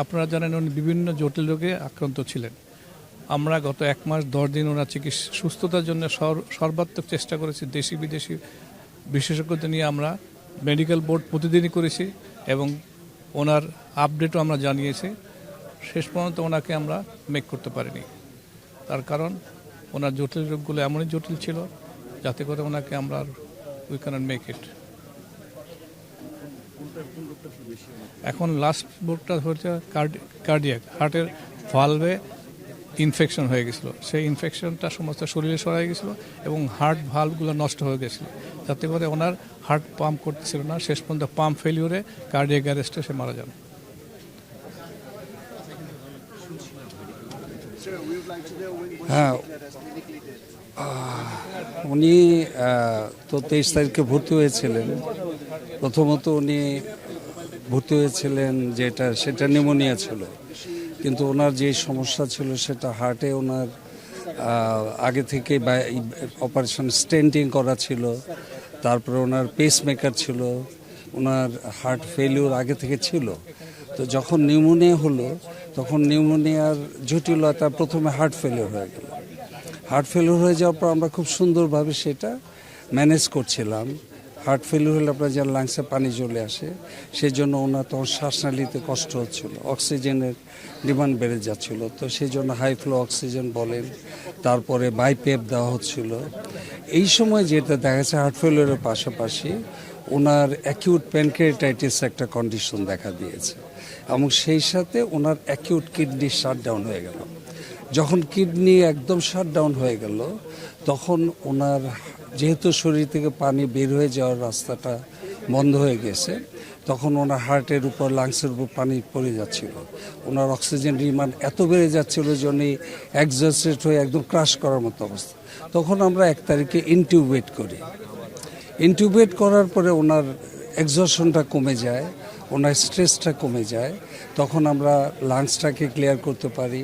আপনারা জানেন উনি বিভিন্ন জটিল রোগে আক্রান্ত ছিলেন। আমরা গত এক মাস দশ দিন ওনার চিকিৎসা সুস্থতার জন্য সর- সর্বাত্মক চেষ্টা করেছি দেশি বিদেশি বিশেষজ্ঞদের নিয়ে আমরা মেডিকেল বোর্ড প্রতিদিনই করেছি এবং ওনার আপডেটও আমরা জানিয়েছি। শেষ পর্যন্ত ওনাকে আমরা মেক করতে পারিনি। তার কারণ ওনার জটিল রোগগুলো এমনই জটিল ছিল যাতে করে ওনাকে আমরা উই ক্যানট মেক ইট এখন লাস্ট বোর্ডটা হচ্ছে কার্ডিয়াক হার্টের ভালভে ইনফেকশন হয়ে গেছিল। সেই ইনফেকশনটা সমস্ত শরীরে সরাই গেছিল এবং হার্ট ভালভগুলো নষ্ট হয়ে গেছিল। যাতে করে ওনার হার্ট পাম্প করতেছিল না, শেষ পর্যন্ত পাম্প ফেলিউরে কার্ডিয়াক অ্যারেস্টে সে মারা যান। হ্যাঁ উনি তো তেইশ তারিখে ভর্তি হয়েছিলেন। প্রথমত উনি ভর্তি হয়েছিলেন যেটা, সেটা নিউমোনিয়া ছিল। কিন্তু ওনার যে সমস্যা ছিল সেটা হার্টে ওনার আগে থেকে অপারেশন স্টেন্টিং করা ছিল। তারপরে ওনার পেসমেকার ছিল। ওনার হার্ট ফেলিওর আগে থেকে ছিল। তো যখন নিউমোনিয়া হলো, তখন নিউমোনিয়ার জটিলতা প্রথমে হার্ট ফেলিওর হয়ে গেল। হার্ট ফেলিওর হয়ে যাওয়ার পর আমরা খুব সুন্দরভাবে সেটা ম্যানেজ করছিলাম। হার্ট ফেলিওর হলে আপনার যেন লাংসে পানি চলে আসে সেই জন্য ওনার তখন শ্বাসনালীতে কষ্ট হচ্ছিল, অক্সিজেনের ডিমান্ড বেড়ে যাচ্ছিল। তো সেই জন্য হাই ফ্লো অক্সিজেন বলেন, তারপরে বাইপেপ দেওয়া হচ্ছিল। এই সময় যেটা দেখা যাচ্ছে হার্ট ফেলিওরের পাশাপাশি ওনার অ্যাকিউট প্যানক্রিয়াটাইটিস একটা কন্ডিশন দেখা দিয়েছে এবং সেই সাথে ওনার অ্যাকিউট কিডনি শাটডাউন হয়ে গেল। যখন কিডনি একদম শাটডাউন হয়ে গেল, তখন ওনার যেহেতু শরীর থেকে পানি বের হয়ে যাওয়ার রাস্তাটা বন্ধ হয়ে গেছে, তখন ওনার হার্টের উপর লাংসের উপর পানি পড়ে যাচ্ছিল। ওনার অক্সিজেন ডিমান্ড এত বেড়ে যাচ্ছিল যে উনি একজস্টেড হয়ে একদম ক্রাশ করার মতো অবস্থা। তখন আমরা এক তারিখে ইনটিউবেট করি। ইনটিউবেট করার পরে ওনার এক্সশনটা কমে যায়, ওনার স্ট্রেসটা কমে যায়, তখন আমরা লাংসটাকে ক্লিয়ার করতে পারি।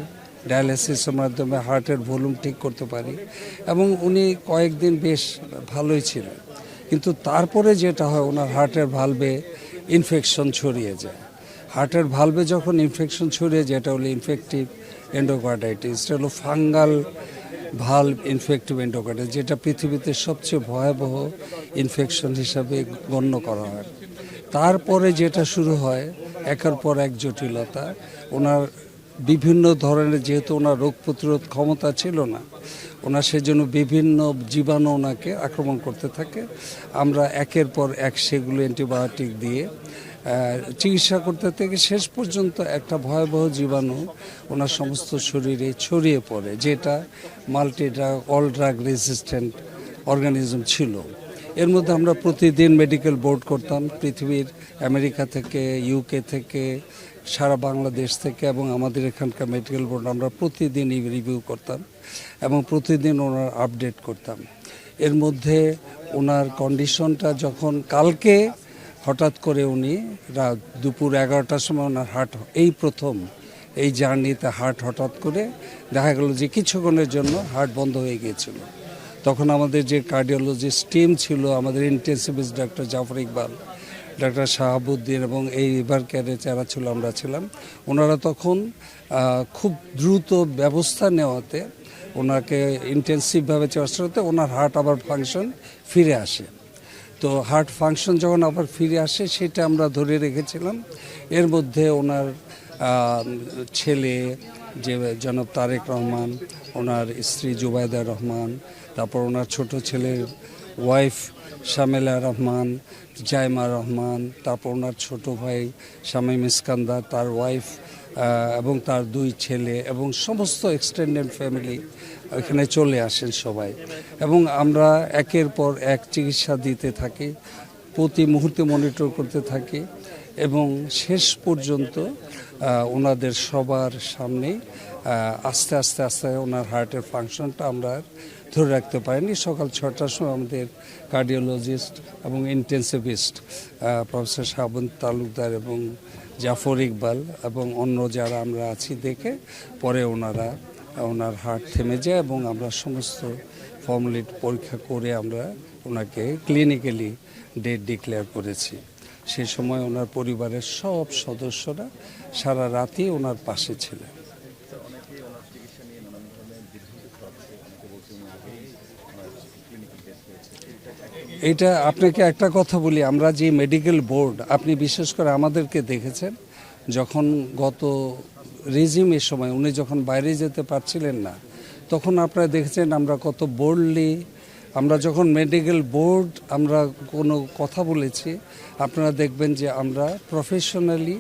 ডায়ালিসিসের মাধ্যমে হার্টের ভলিউম ঠিক করতে পারি এবং উনি কয়েকদিন বেশ ভালোই ছিলেন। কিন্তু তারপরে যেটা হয়, ওনার হার্টের ভালভে ইনফেকশন ছড়িয়ে যায়। হার্টের ভালভে যখন ইনফেকশন ছড়িয়ে যায়, এটা হলো ইনফেকটিভ এন্ডোকার্ডাইটিস এটা হলো ফাঙ্গাল ভালো ইনফেক্টিভ এন্ডোকার্ডাইটিস যেটা পৃথিবীতে সবচেয়ে ভয়াবহ ইনফেকশন হিসাবে গণ্য করা হয়। তারপরে যেটা শুরু হয়, একের পর এক জটিলতা, ওনার বিভিন্ন ধরনের যেহেতু ওনার রোগ প্রতিরোধ ক্ষমতা ছিল না, ওনার সেজন্য বিভিন্ন জীবাণু ওনাকে আক্রমণ করতে থাকে। আমরা একের পর এক সেগুলো অ্যান্টিবায়োটিক দিয়ে চিকিৎসা করতে থেকে শেষ পর্যন্ত একটা ভয়াবহ জীবাণু ওনার সমস্ত শরীরে ছড়িয়ে পড়ে, যেটা multi drug all drug resistant organism ছিল। এর মধ্যে আমরা প্রতিদিন মেডিকেল বোর্ড করতাম, পৃথিবীর, আমেরিকা থেকে, ইউকে থেকে সারা বাংলাদেশ থেকে এবং আমাদের এখানকার মেডিকেল বোর্ড আমরা প্রতিদিন রিভিউ করতাম এবং প্রতিদিন ওনার আপডেট করতাম। এর মধ্যে ওনার কন্ডিশনটা যখন কালকে হঠাৎ করে উনি রাত দুপুর এগারোটার সময় ওনার হার্ট এই প্রথম এই জার্নিতে হার্ট হঠাৎ করে দেখা গেল যে কিছুক্ষণের জন্য হার্ট বন্ধ হয়ে গিয়েছিল। তখন আমাদের যে কার্ডিওলজিস্ট টিম ছিল, আমাদের intensivist doctor Jafar Iqbal doctor Shahabuddin এবং এই রিভার কেয়ারে যারা ছিল, আমরা ছিলাম। ওনারা তখন খুব দ্রুত ব্যবস্থা নেওয়াতে, ওনাকে ইন্টেন্সিভভাবে চিকিৎসাতে ওনার হার্ট আবার ফাংশন ফিরে আসে। তো হার্ট ফাংশন যখন আবার ফিরে আসে, সেটা আমরা ধরে রেখেছিলাম। এর মধ্যে ওনার ছেলে যে জনাব তারেক রহমান, ওনার স্ত্রী জুবায়দা রহমান, তারপর ওনার ছোট ছেলের ওয়াইফ শামেলা রহমান জাইমা রহমান তারপর ওনার ছোট ভাই শামীম ইস্কান্দার তার ওয়াইফ এবং তার দুই ছেলে এবং সমস্ত এক্সটেন্ডেড ফ্যামিলি এখানে চলে আসেন সবাই। এবং আমরা একের পর এক চিকিৎসা দিতে থাকি, প্রতি মুহূর্তে মনিটর করতে থাকি এবং শেষ পর্যন্ত ওনাদের সবার সামনে আস্তে আস্তে আস্তে ওনার হার্টের ফাংশনটা আমরা ধরে রাখতে পারেনি সকাল ছটার সময় আমাদের কার্ডিওলজিস্ট এবং ইন্টেন্সিভিস্ট প্রফেসর শাবন তালুকদার এবং জাফর ইকবাল এবং অন্য যারা আমরা আছি দেখে পরে ওনারা, ওনার হার্ট থেমে যায় এবং আমরা সমস্ত ফর্মালিটি পরীক্ষা করে আমরা ওনাকে ক্লিনিক্যালি ডেট ডিক্লেয়ার করেছি। সে সময় ওনার পরিবারের সব সদস্যরা সারা রাতই ওনার পাশে ছিলেন। এটা আপনাকে একটা কথা বলি, আমরা যে মেডিকেল বোর্ড আপনি বিশেষ করে আমাদেরকে দেখেছেন, যখন গত রেজিমের সময় উনি যখন বাইরে যেতে পারছিলেন না, তখন আপনারা দেখেছেন আমরা কত বোল্ডলি আমরা যখন মেডিকেল বোর্ড আমরা কোনো কথা বলেছি, আপনারা দেখবেন যে আমরা প্রফেশনালি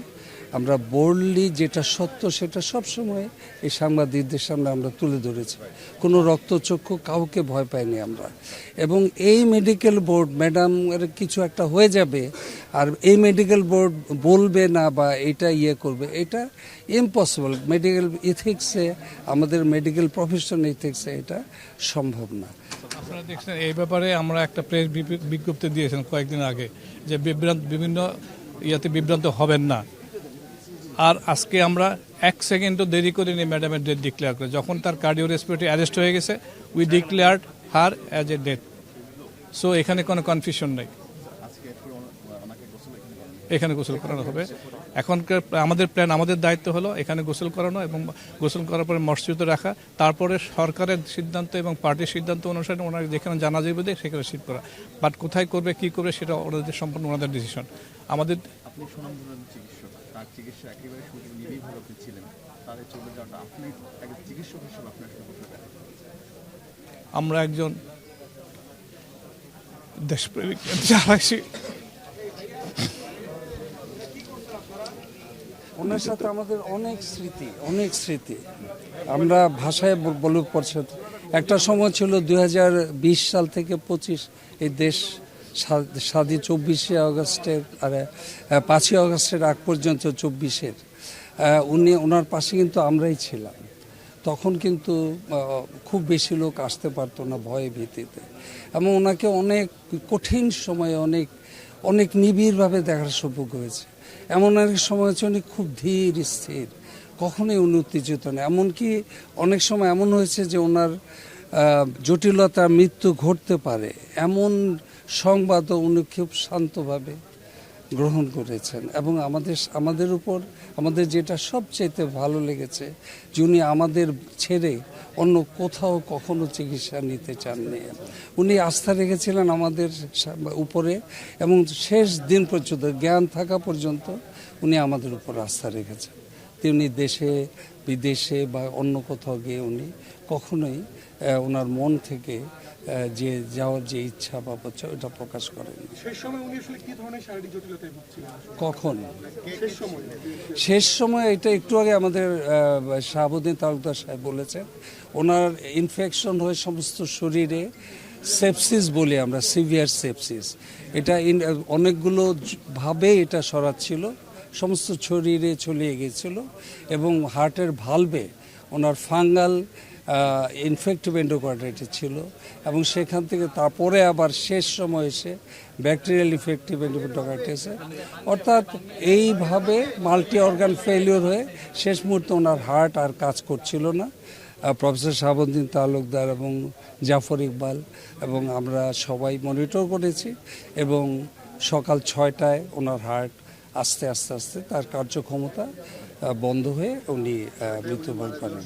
আমরা বোল্ডলি যেটা সত্য সেটা সবসময় এই সাংবাদিকদের সামনে আমরা তুলে ধরেছি। কোনো রক্তচক্ষু কাউকে ভয় পাইনি আমরা। এবং এই মেডিকেল বোর্ড ম্যাডাম কিছু একটা হয়ে যাবে আর এই মেডিকেল বোর্ড বলবে না বা এটা ইয়ে করবে, এটা ইম্পসিবল মেডিকেল ইথিক্সে আমাদের মেডিকেল প্রফেশন ইথিক্সে এটা সম্ভব না। আপনারা দেখছেন, এই ব্যাপারে আমরা একটা প্রেস বিজ্ঞপ্তি দিয়েছেন কয়েকদিন আগে যে বিভ্রান্ত, বিভিন্ন ইয়াতে বিভ্রান্ত হবেন না। আর আজকে আমরা এক সেকেন্ডও দেরি করিনি ম্যাডামের ডেথ ডিক্লেয়ার করে। যখন তার কার্ডিও রেসপিরেটরি অ্যারেস্ট হয়ে গেছে we declared her as a death so এখানে কোনো কনফিউশন নেই। এখানে গোসল করানো হবে। এখনকার আমাদের প্ল্যান আমাদের দায়িত্ব হলো এখানে গোসল করানো এবং গোসল করার পরে মসজিদে রাখা। তারপরে সরকারের সিদ্ধান্ত এবং পার্টির সিদ্ধান্ত অনুসারে ওনারা যেখানে জানা যাবে সেখানে শীত করা। বাট কোথায় করবে কি করবে সেটা ওনাদের সম্পূর্ণ ওনাদের ডিসিশন আমাদের আপনি সুনামধন্য চিকিৎসক তার চিকিৎসা একেবারে শুধু নির্ভর আপনি ছিলেন। তাদের চলে যাওয়াটা আপনি একজন চিকিৎসক হিসেবে আপনার আসলে কোথায় আমরা একজন দেশপ্রেমিক যারাইছি ওনার সাথে আমাদের অনেক স্মৃতি অনেক স্মৃতি। আমরা ভাষায় ব- বলব পারছি একটা সময় ছিল দু হাজার বিশ সাল থেকে পঁচিশ, এই দেশ স্বা- স্বাধীন চব্বিশে আগস্টের, আর পাঁচই আগস্টের আগ পর্যন্ত চব্বিশের। উনি, ওনার পাশে কিন্তু আমরাই ছিলাম। তখন কিন্তু খুব বেশি লোক আসতে পারতো না ভয়ে ভীতিতে। এবং ওনাকে অনেক কঠিন সময়ে অনেক অনেক নিবিড়ভাবে দেখার সৌভাগ্য হয়েছে। এমন অনেক সময় হচ্ছে খুব ধীর, স্থির, কখনোই উনি উত্তেজিত না এমনকি অনেক সময় এমন হয়েছে যে ওনার জটিলতা, মৃত্যু ঘটতে পারে। এমন সংবাদও উনি খুব শান্তভাবে গ্রহণ করেছেন। এবং আমাদের আমাদের উপর, আমাদের যেটা সবচেয়ে ভালো লেগেছে যে উনি আমাদের ছেড়ে অন্য কোথাও কখনো চিকিৎসা নিতে চাননি। উনি আস্থা রেখেছিলেন আমাদের উপরে এবং শেষ দিন পর্যন্ত, জ্ঞান থাকা পর্যন্ত উনি আমাদের উপর আস্থা রেখেছেন। তিনি দেশে, বিদেশে বা অন্য কোথাও গিয়ে উনি কখনোই ওনার মন থেকে যে যাওয়ার যে ইচ্ছা বা ওটা প্রকাশ করেন। কখন? শেষ সময়। এটা একটু আগে আমাদের শাহাবুদ্দিন তালুকদার সাহেব বলেছেন ওনার ইনফেকশন হয়ে সমস্ত শরীরে সেপসিস বলি আমরা সিভিয়ার সেপসিস এটা অনেকগুলো ভাবে এটা সরাচ্ছিল সমস্ত শরীরে ছড়িয়ে গিয়েছিল এবং হার্টের ভালভে ওনার ফাঙ্গাল ইনফেক্টিভ এন্ডোকার্ডাইটিস ছিল এবং সেখান থেকে তারপরে আবার শেষ সময় এসে ব্যাকটেরিয়াল ইফেক্টিভ এন্ডোকার্ডাইটিসে অর্থাৎ এইভাবে মাল্টি অর্গান ফেলিওর হয়ে শেষ মুহূর্তে ওনার হার্ট আর কাজ করছিল না। প্রফেসর শাহাবুদ্দিন তালুকদার এবং জাফর ইকবাল এবং আমরা সবাই মনিটর করেছি এবং সকাল ছয়টায় ওনার হার্ট আস্তে আস্তে আস্তে তার কার্যক্ষমতা বন্ধ হয়ে উনি মৃত্যুবরণ করেন।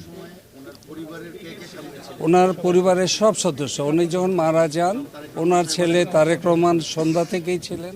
ওনার পরিবারের সব সদস্য, উনি যখন মারা যান, ওনার ছেলে তারেক রহমান সন্ধ্যা থেকেই ছিলেন।